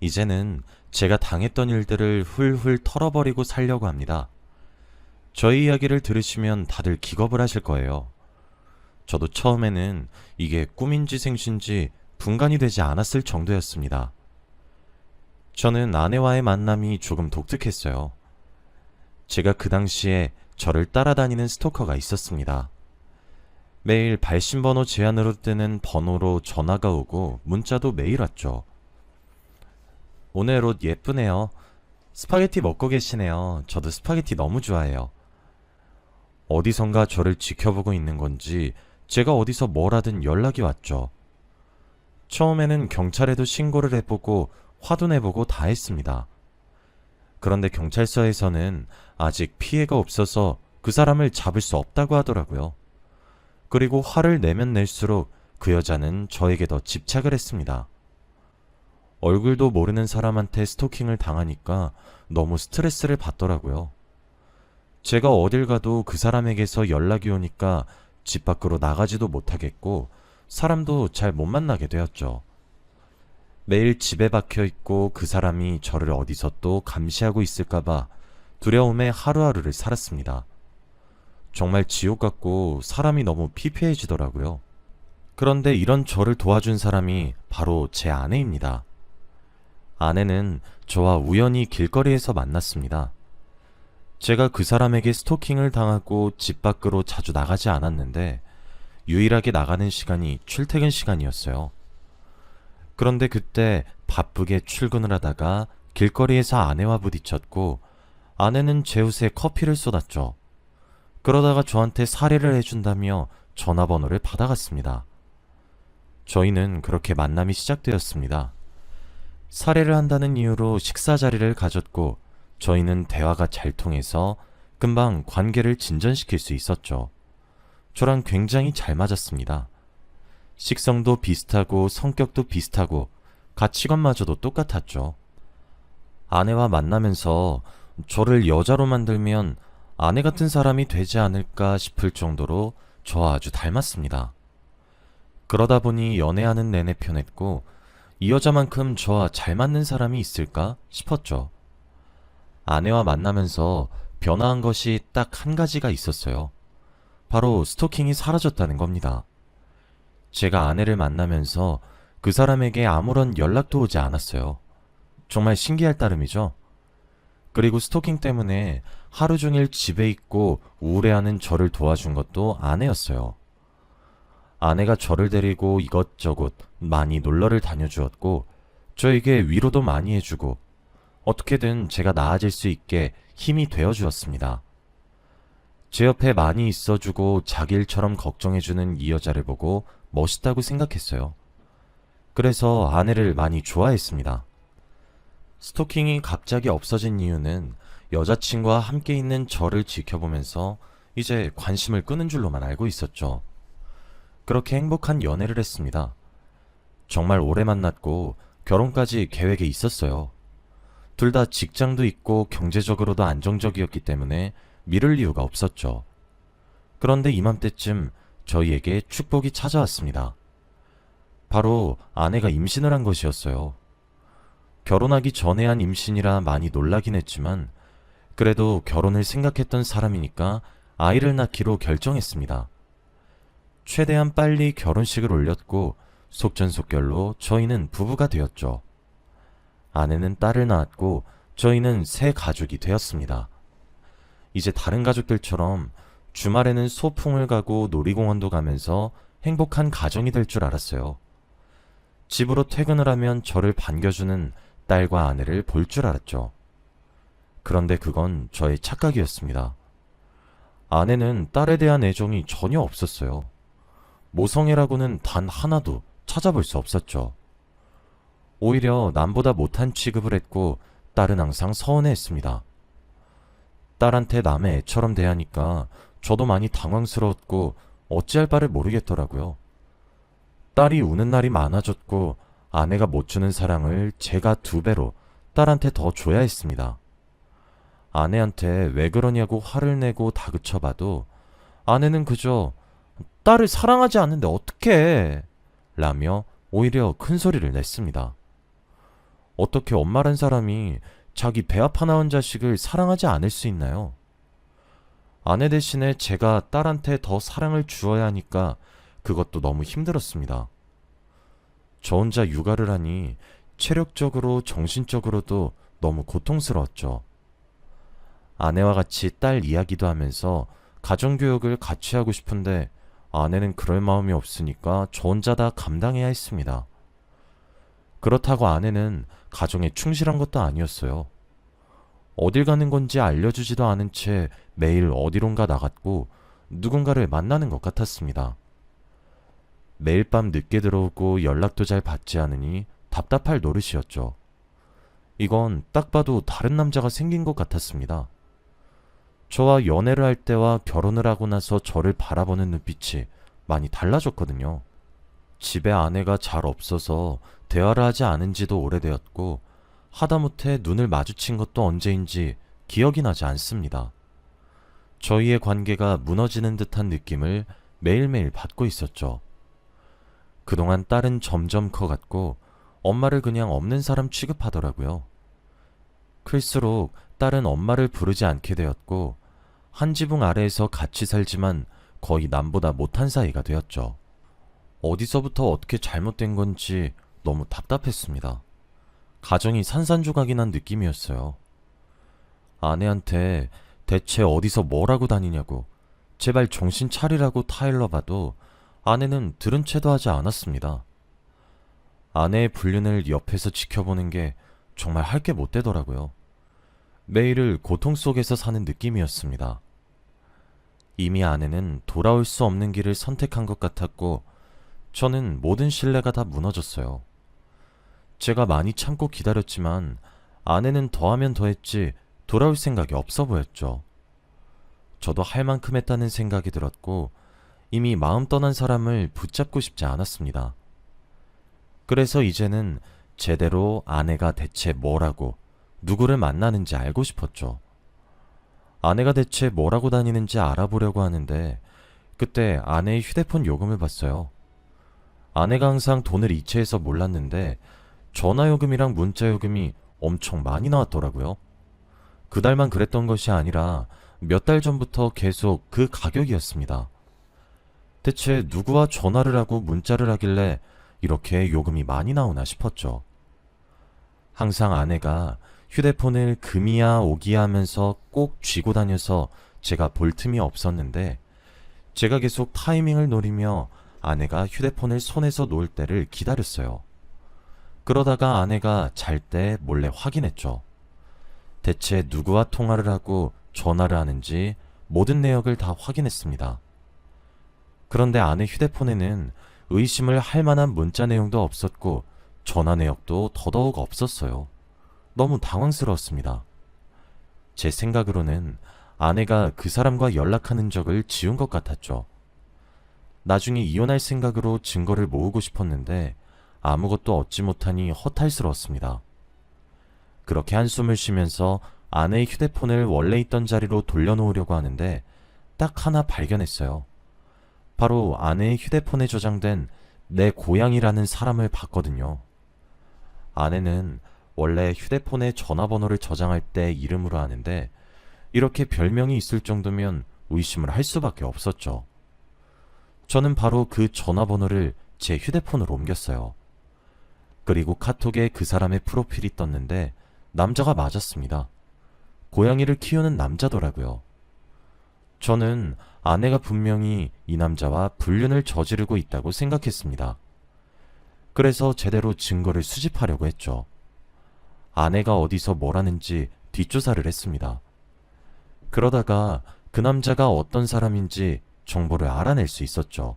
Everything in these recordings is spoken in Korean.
이제는 제가 당했던 일들을 훌훌 털어버리고 살려고 합니다. 저희 이야기를 들으시면 다들 기겁을 하실 거예요. 저도 처음에는 이게 꿈인지 생신지 분간이 되지 않았을 정도였습니다. 저는 아내와의 만남이 조금 독특했어요. 제가 그 당시에 저를 따라다니는 스토커가 있었습니다. 매일 발신번호 제한으로 뜨는 번호로 전화가 오고 문자도 매일 왔죠. 오늘 옷 예쁘네요. 스파게티 먹고 계시네요. 저도 스파게티 너무 좋아해요. 어디선가 저를 지켜보고 있는 건지 제가 어디서 뭘 하든 연락이 왔죠. 처음에는 경찰에도 신고를 해보고 화도 내보고 다 했습니다. 그런데 경찰서에서는 아직 피해가 없어서 그 사람을 잡을 수 없다고 하더라고요. 그리고 화를 내면 낼수록 그 여자는 저에게 더 집착을 했습니다. 얼굴도 모르는 사람한테 스토킹을 당하니까 너무 스트레스를 받더라고요. 제가 어딜 가도 그 사람에게서 연락이 오니까 집 밖으로 나가지도 못하겠고 사람도 잘 못 만나게 되었죠. 매일 집에 박혀 있고 그 사람이 저를 어디서 또 감시하고 있을까봐 두려움에 하루하루를 살았습니다. 정말 지옥 같고 사람이 너무 피폐해지더라고요. 그런데 이런 저를 도와준 사람이 바로 제 아내입니다. 아내는 저와 우연히 길거리에서 만났습니다. 제가 그 사람에게 스토킹을 당하고 집 밖으로 자주 나가지 않았는데 유일하게 나가는 시간이 출퇴근 시간이었어요. 그런데 그때 바쁘게 출근을 하다가 길거리에서 아내와 부딪혔고 아내는 제 옷에 커피를 쏟았죠. 그러다가 저한테 사례를 해준다며 전화번호를 받아갔습니다. 저희는 그렇게 만남이 시작되었습니다. 사례를 한다는 이유로 식사 자리를 가졌고 저희는 대화가 잘 통해서 금방 관계를 진전시킬 수 있었죠. 저랑 굉장히 잘 맞았습니다. 식성도 비슷하고 성격도 비슷하고 가치관마저도 똑같았죠. 아내와 만나면서 저를 여자로 만들면 아내 같은 사람이 되지 않을까 싶을 정도로 저와 아주 닮았습니다. 그러다 보니 연애하는 내내 편했고 이 여자만큼 저와 잘 맞는 사람이 있을까 싶었죠. 아내와 만나면서 변화한 것이 딱 한 가지가 있었어요. 바로 스토킹이 사라졌다는 겁니다. 제가 아내를 만나면서 그 사람에게 아무런 연락도 오지 않았어요. 정말 신기할 따름이죠. 그리고 스토킹 때문에 하루 종일 집에 있고 우울해하는 저를 도와준 것도 아내였어요. 아내가 저를 데리고 이것저것 많이 놀러를 다녀주었고 저에게 위로도 많이 해주고 어떻게든 제가 나아질 수 있게 힘이 되어 주었습니다. 제 옆에 많이 있어주고 자기 일처럼 걱정해주는 이 여자를 보고 멋있다고 생각했어요. 그래서 아내를 많이 좋아했습니다. 스토킹이 갑자기 없어진 이유는 여자친구와 함께 있는 저를 지켜보면서 이제 관심을 끄는 줄로만 알고 있었죠. 그렇게 행복한 연애를 했습니다. 정말 오래 만났고 결혼까지 계획에 있었어요. 둘 다 직장도 있고 경제적으로도 안정적이었기 때문에 미룰 이유가 없었죠. 그런데 이맘때쯤 저희에게 축복이 찾아왔습니다. 바로 아내가 임신을 한 것이었어요. 결혼하기 전에 한 임신이라 많이 놀라긴 했지만 그래도 결혼을 생각했던 사람이니까 아이를 낳기로 결정했습니다. 최대한 빨리 결혼식을 올렸고 속전속결로 저희는 부부가 되었죠. 아내는 딸을 낳았고 저희는 새 가족이 되었습니다. 이제 다른 가족들처럼 주말에는 소풍을 가고 놀이공원도 가면서 행복한 가정이 될 줄 알았어요. 집으로 퇴근을 하면 저를 반겨주는 딸과 아내를 볼 줄 알았죠. 그런데 그건 저의 착각이었습니다. 아내는 딸에 대한 애정이 전혀 없었어요. 모성애라고는 단 하나도 찾아볼 수 없었죠. 오히려 남보다 못한 취급을 했고 딸은 항상 서운해했습니다. 딸한테 남의 애처럼 대하니까 저도 많이 당황스러웠고 어찌할 바를 모르겠더라고요. 딸이 우는 날이 많아졌고 아내가 못 주는 사랑을 제가 두 배로 딸한테 더 줘야 했습니다. 아내한테 왜 그러냐고 화를 내고 다그쳐봐도 아내는 그저 딸을 사랑하지 않는데 어떡해 라며 오히려 큰 소리를 냈습니다. 어떻게 엄마란 사람이 자기 배 아파 나온 자식을 사랑하지 않을 수 있나요? 아내 대신에 제가 딸한테 더 사랑을 주어야 하니까 그것도 너무 힘들었습니다. 저 혼자 육아를 하니 체력적으로 정신적으로도 너무 고통스러웠죠. 아내와 같이 딸 이야기도 하면서 가정교육을 같이 하고 싶은데 아내는 그럴 마음이 없으니까 저 혼자 다 감당해야 했습니다. 그렇다고 아내는 가정에 충실한 것도 아니었어요. 어딜 가는 건지 알려주지도 않은 채 매일 어디론가 나갔고 누군가를 만나는 것 같았습니다. 매일 밤 늦게 들어오고 연락도 잘 받지 않으니 답답할 노릇이었죠. 이건 딱 봐도 다른 남자가 생긴 것 같았습니다. 저와 연애를 할 때와 결혼을 하고 나서 저를 바라보는 눈빛이 많이 달라졌거든요. 집에 아내가 잘 없어서 대화를 하지 않은 지도 오래되었고, 하다못해 눈을 마주친 것도 언제인지 기억이 나지 않습니다. 저희의 관계가 무너지는 듯한 느낌을 매일매일 받고 있었죠. 그동안 딸은 점점 커갔고, 엄마를 그냥 없는 사람 취급하더라고요. 클수록 딸은 엄마를 부르지 않게 되었고, 한 지붕 아래에서 같이 살지만 거의 남보다 못한 사이가 되었죠. 어디서부터 어떻게 잘못된 건지 너무 답답했습니다. 가정이 산산조각이 난 느낌이었어요. 아내한테 대체 어디서 뭘 하고 다니냐고 제발 정신 차리라고 타일러 봐도 아내는 들은 채도 하지 않았습니다. 아내의 불륜을 옆에서 지켜보는 게 정말 할 게 못 되더라고요. 매일을 고통 속에서 사는 느낌이었습니다. 이미 아내는 돌아올 수 없는 길을 선택한 것 같았고, 저는 모든 신뢰가 다 무너졌어요. 제가 많이 참고 기다렸지만, 아내는 더하면 더했지 돌아올 생각이 없어 보였죠. 저도 할 만큼 했다는 생각이 들었고, 이미 마음 떠난 사람을 붙잡고 싶지 않았습니다. 그래서 이제는 제대로 아내가 대체 뭐라고, 누구를 만나는지 알고 싶었죠. 아내가 대체 뭐라고 다니는지 알아보려고 하는데 그때 아내의 휴대폰 요금을 봤어요. 아내가 항상 돈을 이체해서 몰랐는데 전화 요금이랑 문자 요금이 엄청 많이 나왔더라고요. 그달만 그랬던 것이 아니라 몇 달 전부터 계속 그 가격이었습니다. 대체 누구와 전화를 하고 문자를 하길래 이렇게 요금이 많이 나오나 싶었죠. 항상 아내가 휴대폰을 금이야 오기야 하면서 꼭 쥐고 다녀서 제가 볼 틈이 없었는데 제가 계속 타이밍을 노리며 아내가 휴대폰을 손에서 놓을 때를 기다렸어요. 그러다가 아내가 잘 때 몰래 확인했죠. 대체 누구와 통화를 하고 전화를 하는지 모든 내역을 다 확인했습니다. 그런데 아내 휴대폰에는 의심을 할 만한 문자 내용도 없었고 전화 내역도 더더욱 없었어요. 너무 당황스러웠습니다. 제 생각으로는 아내가 그 사람과 연락하는 적을 지운 것 같았죠. 나중에 이혼할 생각으로 증거를 모으고 싶었는데 아무것도 얻지 못하니 허탈스러웠습니다. 그렇게 한숨을 쉬면서 아내의 휴대폰을 원래 있던 자리로 돌려놓으려고 하는데 딱 하나 발견했어요. 바로 아내의 휴대폰에 저장된 내 고향이라는 사람을 봤거든요. 아내는 원래 휴대폰에 전화번호를 저장할 때 이름으로 하는데 이렇게 별명이 있을 정도면 의심을 할 수밖에 없었죠. 저는 바로 그 전화번호를 제 휴대폰으로 옮겼어요. 그리고 카톡에 그 사람의 프로필이 떴는데 남자가 맞았습니다. 고양이를 키우는 남자더라고요. 저는 아내가 분명히 이 남자와 불륜을 저지르고 있다고 생각했습니다. 그래서 제대로 증거를 수집하려고 했죠. 아내가 어디서 뭘 하는지 뒷조사를 했습니다. 그러다가 그 남자가 어떤 사람인지 정보를 알아낼 수 있었죠.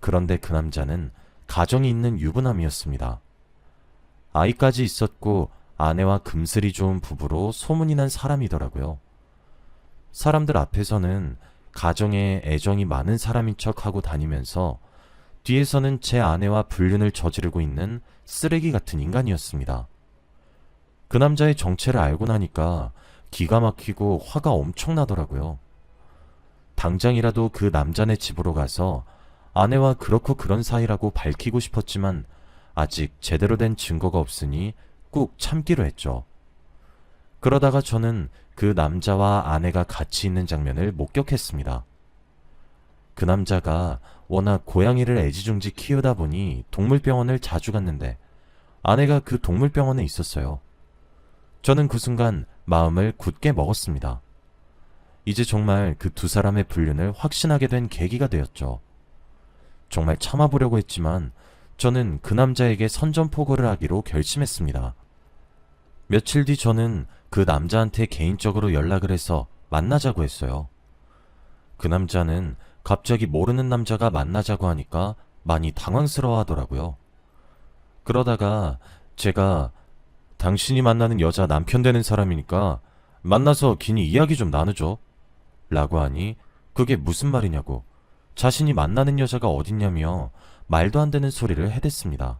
그런데 그 남자는 가정이 있는 유부남이었습니다. 아이까지 있었고 아내와 금슬이 좋은 부부로 소문이 난 사람이더라고요. 사람들 앞에서는 가정에 애정이 많은 사람인 척 하고 다니면서 뒤에서는 제 아내와 불륜을 저지르고 있는 쓰레기 같은 인간이었습니다. 그 남자의 정체를 알고 나니까 기가 막히고 화가 엄청 나더라고요. 당장이라도 그 남자네 집으로 가서 아내와 그렇고 그런 사이라고 밝히고 싶었지만 아직 제대로 된 증거가 없으니 꾹 참기로 했죠. 그러다가 저는 그 남자와 아내가 같이 있는 장면을 목격했습니다. 그 남자가 워낙 고양이를 애지중지 키우다 보니 동물병원을 자주 갔는데 아내가 그 동물병원에 있었어요. 저는 그 순간 마음을 굳게 먹었습니다. 이제 정말 그 두 사람의 불륜을 확신하게 된 계기가 되었죠. 정말 참아보려고 했지만 저는 그 남자에게 선전포고를 하기로 결심했습니다. 며칠 뒤 저는 그 남자한테 개인적으로 연락을 해서 만나자고 했어요. 그 남자는 갑자기 모르는 남자가 만나자고 하니까 많이 당황스러워 하더라고요. 그러다가 제가 당신이 만나는 여자 남편 되는 사람이니까 만나서 긴히 이야기 좀 나누죠. 라고 하니 그게 무슨 말이냐고 자신이 만나는 여자가 어딨냐며 말도 안 되는 소리를 해댔습니다.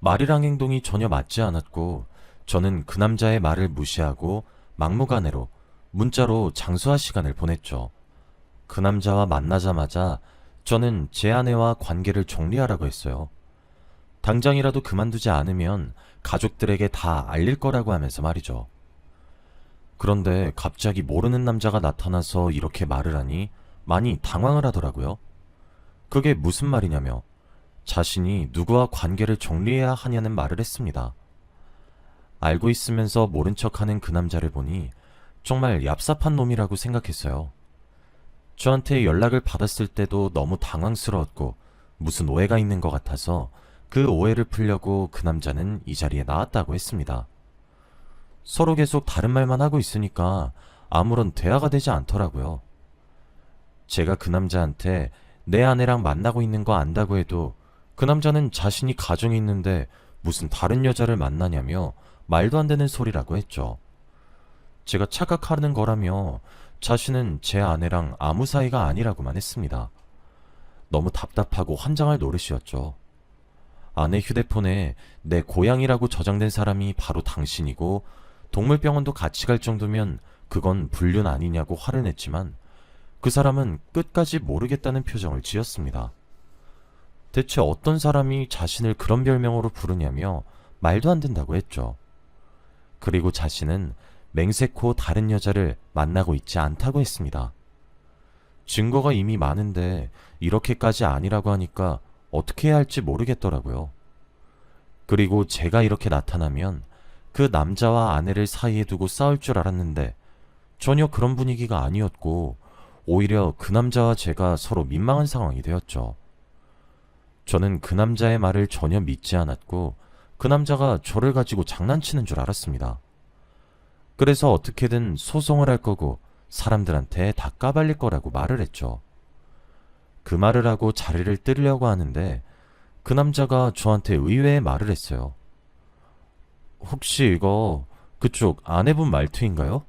말이랑 행동이 전혀 맞지 않았고 저는 그 남자의 말을 무시하고 막무가내로 문자로 장수할 시간을 보냈죠. 그 남자와 만나자마자 저는 제 아내와 관계를 정리하라고 했어요. 당장이라도 그만두지 않으면 가족들에게 다 알릴 거라고 하면서 말이죠. 그런데 갑자기 모르는 남자가 나타나서 이렇게 말을 하니 많이 당황을 하더라고요. 그게 무슨 말이냐며 자신이 누구와 관계를 정리해야 하냐는 말을 했습니다. 알고 있으면서 모른 척 하는 그 남자를 보니 정말 얍삽한 놈이라고 생각했어요. 저한테 연락을 받았을 때도 너무 당황스러웠고 무슨 오해가 있는 것 같아서 그 오해를 풀려고 그 남자는 이 자리에 나왔다고 했습니다. 서로 계속 다른 말만 하고 있으니까 아무런 대화가 되지 않더라고요. 제가 그 남자한테 내 아내랑 만나고 있는 거 안다고 해도 그 남자는 자신이 가정이 있는데 무슨 다른 여자를 만나냐며 말도 안 되는 소리라고 했죠. 제가 착각하는 거라며 자신은 제 아내랑 아무 사이가 아니라고만 했습니다. 너무 답답하고 환장할 노릇이었죠. 아내 휴대폰에 내 고향이라고 저장된 사람이 바로 당신이고 동물병원도 같이 갈 정도면 그건 불륜 아니냐고 화를 냈지만 그 사람은 끝까지 모르겠다는 표정을 지었습니다. 대체 어떤 사람이 자신을 그런 별명으로 부르냐며 말도 안 된다고 했죠. 그리고 자신은 맹세코 다른 여자를 만나고 있지 않다고 했습니다. 증거가 이미 많은데 이렇게까지 아니라고 하니까 어떻게 해야 할지 모르겠더라고요. 그리고 제가 이렇게 나타나면 그 남자와 아내를 사이에 두고 싸울 줄 알았는데 전혀 그런 분위기가 아니었고 오히려 그 남자와 제가 서로 민망한 상황이 되었죠. 저는 그 남자의 말을 전혀 믿지 않았고 그 남자가 저를 가지고 장난치는 줄 알았습니다. 그래서 어떻게든 소송을 할 거고 사람들한테 다 까발릴 거라고 말을 했죠. 그 말을 하고 자리를 뜨려고 하는데 그 남자가 저한테 의외의 말을 했어요. 혹시 이거 그쪽 아내분 말투인가요?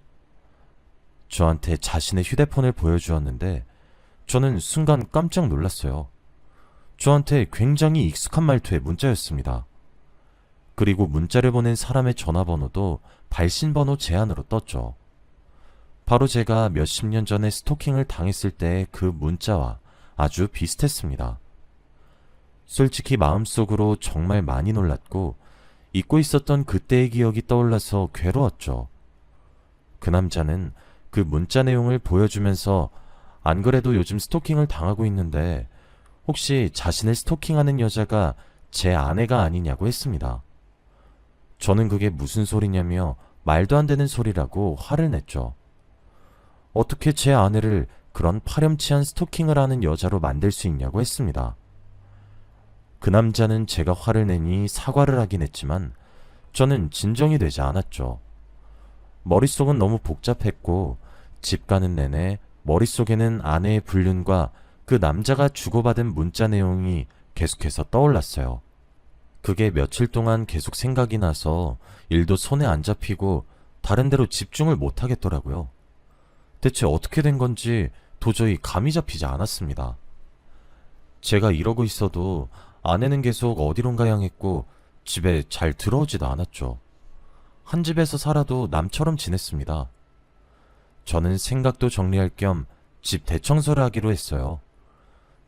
저한테 자신의 휴대폰을 보여주었는데 저는 순간 깜짝 놀랐어요. 저한테 굉장히 익숙한 말투의 문자였습니다. 그리고 문자를 보낸 사람의 전화번호도 발신번호 제한으로 떴죠. 바로 제가 몇십 년 전에 스토킹을 당했을 때의 그 문자와 아주 비슷했습니다. 솔직히 마음속으로 정말 많이 놀랐고 잊고 있었던 그때의 기억이 떠올라서 괴로웠죠. 그 남자는 그 문자 내용을 보여주면서 안 그래도 요즘 스토킹을 당하고 있는데 혹시 자신을 스토킹하는 여자가 제 아내가 아니냐고 했습니다. 저는 그게 무슨 소리냐며 말도 안 되는 소리라고 화를 냈죠. 어떻게 제 아내를 그런 파렴치한 스토킹을 하는 여자로 만들 수 있냐고 했습니다. 그 남자는 제가 화를 내니 사과를 하긴 했지만 저는 진정이 되지 않았죠. 머릿속은 너무 복잡했고 집 가는 내내 머릿속에는 아내의 불륜과 그 남자가 주고받은 문자 내용이 계속해서 떠올랐어요. 그게 며칠 동안 계속 생각이 나서 일도 손에 안 잡히고 다른 데로 집중을 못 하겠더라고요. 대체 어떻게 된 건지 도저히 감이 잡히지 않았습니다. 제가 이러고 있어도 아내는 계속 어디론가 향했고 집에 잘 들어오지도 않았죠. 한 집에서 살아도 남처럼 지냈습니다. 저는 생각도 정리할 겸 집 대청소를 하기로 했어요.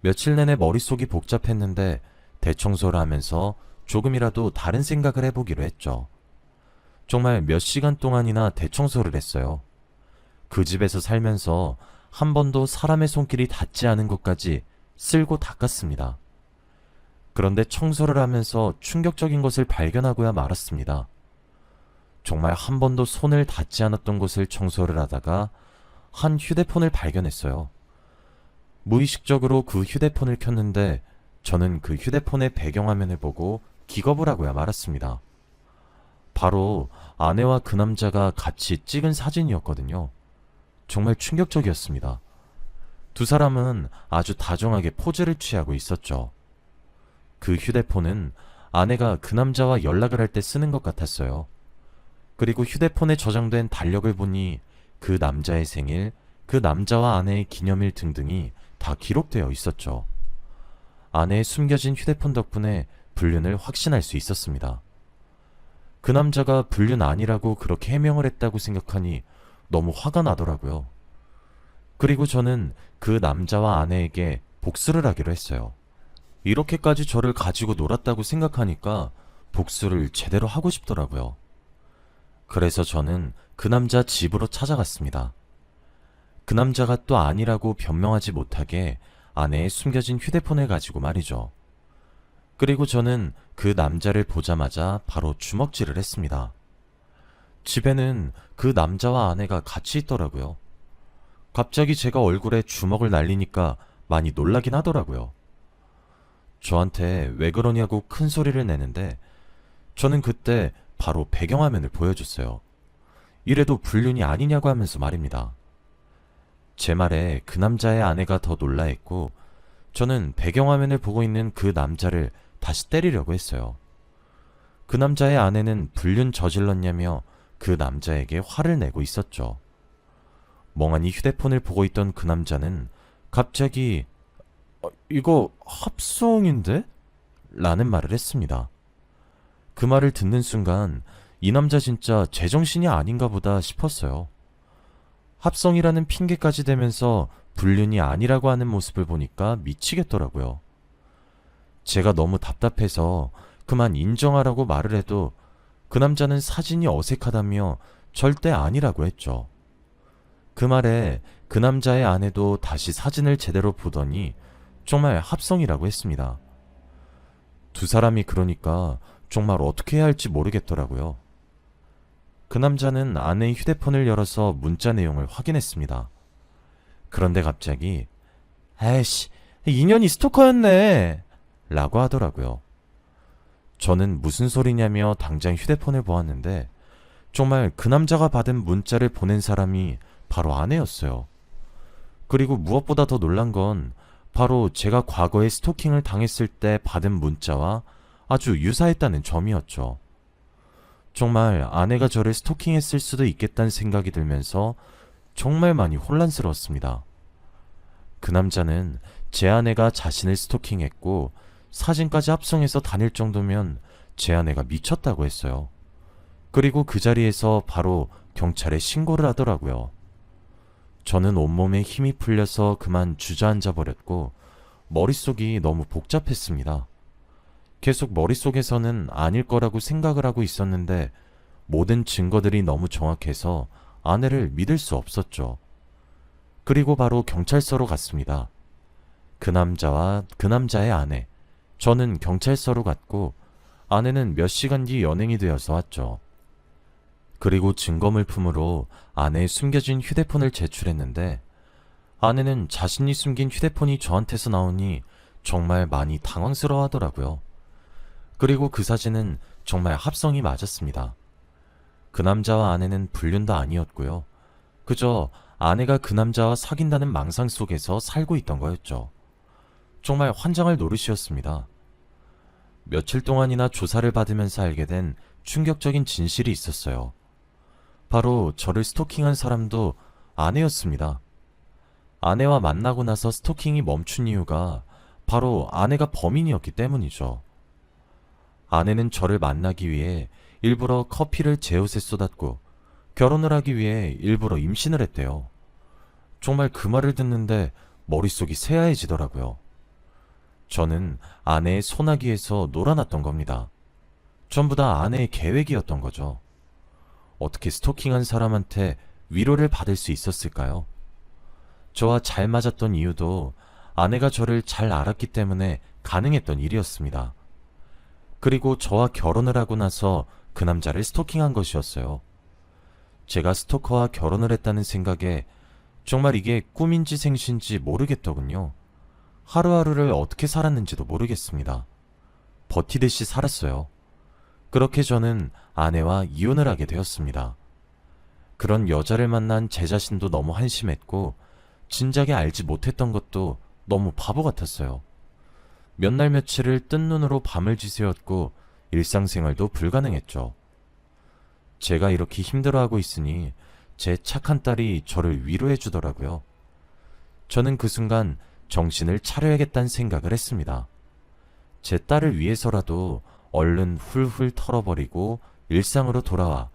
며칠 내내 머릿속이 복잡했는데 대청소를 하면서 조금이라도 다른 생각을 해보기로 했죠. 정말 몇 시간 동안이나 대청소를 했어요. 그 집에서 살면서 한 번도 사람의 손길이 닿지 않은 곳까지 쓸고 닦았습니다. 그런데 청소를 하면서 충격적인 것을 발견하고야 말았습니다. 정말 한 번도 손을 닿지 않았던 곳을 청소를 하다가 한 휴대폰을 발견했어요. 무의식적으로 그 휴대폰을 켰는데 저는 그 휴대폰의 배경화면을 보고 기겁을 하고야 말았습니다. 바로 아내와 그 남자가 같이 찍은 사진이었거든요. 정말 충격적이었습니다. 두 사람은 아주 다정하게 포즈를 취하고 있었죠. 그 휴대폰은 아내가 그 남자와 연락을 할 때 쓰는 것 같았어요. 그리고 휴대폰에 저장된 달력을 보니 그 남자의 생일, 그 남자와 아내의 기념일 등등이 다 기록되어 있었죠. 아내의 숨겨진 휴대폰 덕분에 불륜을 확신할 수 있었습니다. 그 남자가 불륜 아니라고 그렇게 해명을 했다고 생각하니 너무 화가 나더라고요. 그리고 저는 그 남자와 아내에게 복수를 하기로 했어요. 이렇게까지 저를 가지고 놀았다고 생각하니까 복수를 제대로 하고 싶더라고요. 그래서 저는 그 남자 집으로 찾아갔습니다. 그 남자가 또 아니라고 변명하지 못하게 아내의 숨겨진 휴대폰을 가지고 말이죠. 그리고 저는 그 남자를 보자마자 바로 주먹질을 했습니다. 집에는 그 남자와 아내가 같이 있더라고요. 갑자기 제가 얼굴에 주먹을 날리니까 많이 놀라긴 하더라고요. 저한테 왜 그러냐고 큰 소리를 내는데 저는 그때 바로 배경화면을 보여줬어요. 이래도 불륜이 아니냐고 하면서 말입니다. 제 말에 그 남자의 아내가 더 놀라했고 저는 배경화면을 보고 있는 그 남자를 다시 때리려고 했어요. 그 남자의 아내는 불륜 저질렀냐며 그 남자에게 화를 내고 있었죠. 멍하니 휴대폰을 보고 있던 그 남자는 갑자기 어, 이거 합성인데? 라는 말을 했습니다. 그 말을 듣는 순간 이 남자 진짜 제정신이 아닌가 보다 싶었어요. 합성이라는 핑계까지 대면서 불륜이 아니라고 하는 모습을 보니까 미치겠더라고요. 제가 너무 답답해서 그만 인정하라고 말을 해도 그 남자는 사진이 어색하다며 절대 아니라고 했죠. 그 말에 그 남자의 아내도 다시 사진을 제대로 보더니 정말 합성이라고 했습니다. 두 사람이 그러니까 정말 어떻게 해야 할지 모르겠더라고요. 그 남자는 아내의 휴대폰을 열어서 문자 내용을 확인했습니다. 그런데 갑자기 에이씨, 인연이 스토커였네. 라고 하더라고요. 저는 무슨 소리냐며 당장 휴대폰을 보았는데 정말 그 남자가 받은 문자를 보낸 사람이 바로 아내였어요. 그리고 무엇보다 더 놀란 건 바로 제가 과거에 스토킹을 당했을 때 받은 문자와 아주 유사했다는 점이었죠. 정말 아내가 저를 스토킹했을 수도 있겠다는 생각이 들면서 정말 많이 혼란스러웠습니다. 그 남자는 제 아내가 자신을 스토킹했고 사진까지 합성해서 다닐 정도면 제 아내가 미쳤다고 했어요. 그리고 그 자리에서 바로 경찰에 신고를 하더라고요. 저는 온몸에 힘이 풀려서 그만 주저앉아 버렸고 머릿속이 너무 복잡했습니다. 계속 머릿속에서는 아닐 거라고 생각을 하고 있었는데 모든 증거들이 너무 정확해서 아내를 믿을 수 없었죠. 그리고 바로 경찰서로 갔습니다. 그 남자와 그 남자의 아내, 저는 경찰서로 갔고 아내는 몇 시간 뒤 연행이 되어서 왔죠. 그리고 증거물품으로 아내의 숨겨진 휴대폰을 제출했는데 아내는 자신이 숨긴 휴대폰이 저한테서 나오니 정말 많이 당황스러워 하더라고요. 그리고 그 사진은 정말 합성이 맞았습니다. 그 남자와 아내는 불륜도 아니었고요. 그저 아내가 그 남자와 사귄다는 망상 속에서 살고 있던 거였죠. 정말 환장할 노릇이었습니다. 며칠 동안이나 조사를 받으면서 알게 된 충격적인 진실이 있었어요. 바로 저를 스토킹한 사람도 아내였습니다. 아내와 만나고 나서 스토킹이 멈춘 이유가 바로 아내가 범인이었기 때문이죠. 아내는 저를 만나기 위해 일부러 커피를 제 옷에 쏟았고 결혼을 하기 위해 일부러 임신을 했대요. 정말 그 말을 듣는데 머릿속이 새하얘지더라고요. 저는 아내의 소나기에서 놀아났던 겁니다. 전부 다 아내의 계획이었던 거죠. 어떻게 스토킹한 사람한테 위로를 받을 수 있었을까요? 저와 잘 맞았던 이유도 아내가 저를 잘 알았기 때문에 가능했던 일이었습니다. 그리고 저와 결혼을 하고 나서 그 남자를 스토킹한 것이었어요. 제가 스토커와 결혼을 했다는 생각에 정말 이게 꿈인지 생신지 모르겠더군요. 하루하루를 어떻게 살았는지도 모르겠습니다. 버티듯이 살았어요. 그렇게 저는 아내와 이혼을 하게 되었습니다. 그런 여자를 만난 제 자신도 너무 한심했고, 진작에 알지 못했던 것도 너무 바보 같았어요. 몇 날 며칠을 뜬 눈으로 밤을 지새웠고, 일상생활도 불가능했죠. 제가 이렇게 힘들어하고 있으니 제 착한 딸이 저를 위로해 주더라고요. 저는 그 순간 정신을 차려야겠다는 생각을 했습니다. 제 딸을 위해서라도 얼른 훌훌 털어버리고 일상으로 돌아와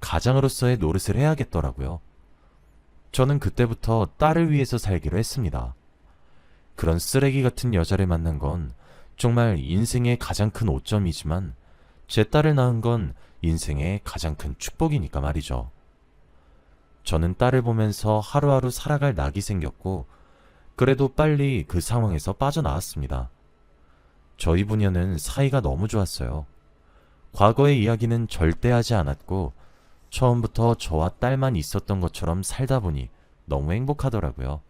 가장으로서의 노릇을 해야겠더라고요. 저는 그때부터 딸을 위해서 살기로 했습니다. 그런 쓰레기 같은 여자를 만난 건 정말 인생의 가장 큰 오점이지만 제 딸을 낳은 건 인생의 가장 큰 축복이니까 말이죠. 저는 딸을 보면서 하루하루 살아갈 낙이 생겼고, 그래도 빨리 그 상황에서 빠져나왔습니다. 저희 부녀는 사이가 너무 좋았어요. 과거의 이야기는 절대 하지 않았고, 처음부터 저와 딸만 있었던 것처럼 살다 보니 너무 행복하더라고요.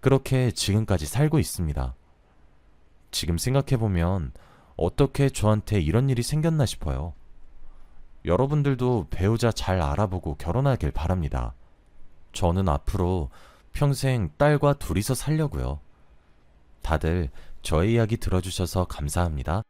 그렇게 지금까지 살고 있습니다. 지금 생각해보면 어떻게 저한테 이런 일이 생겼나 싶어요. 여러분들도 배우자 잘 알아보고 결혼하길 바랍니다. 저는 앞으로 평생 딸과 둘이서 살려고요. 다들 저의 이야기 들어주셔서 감사합니다.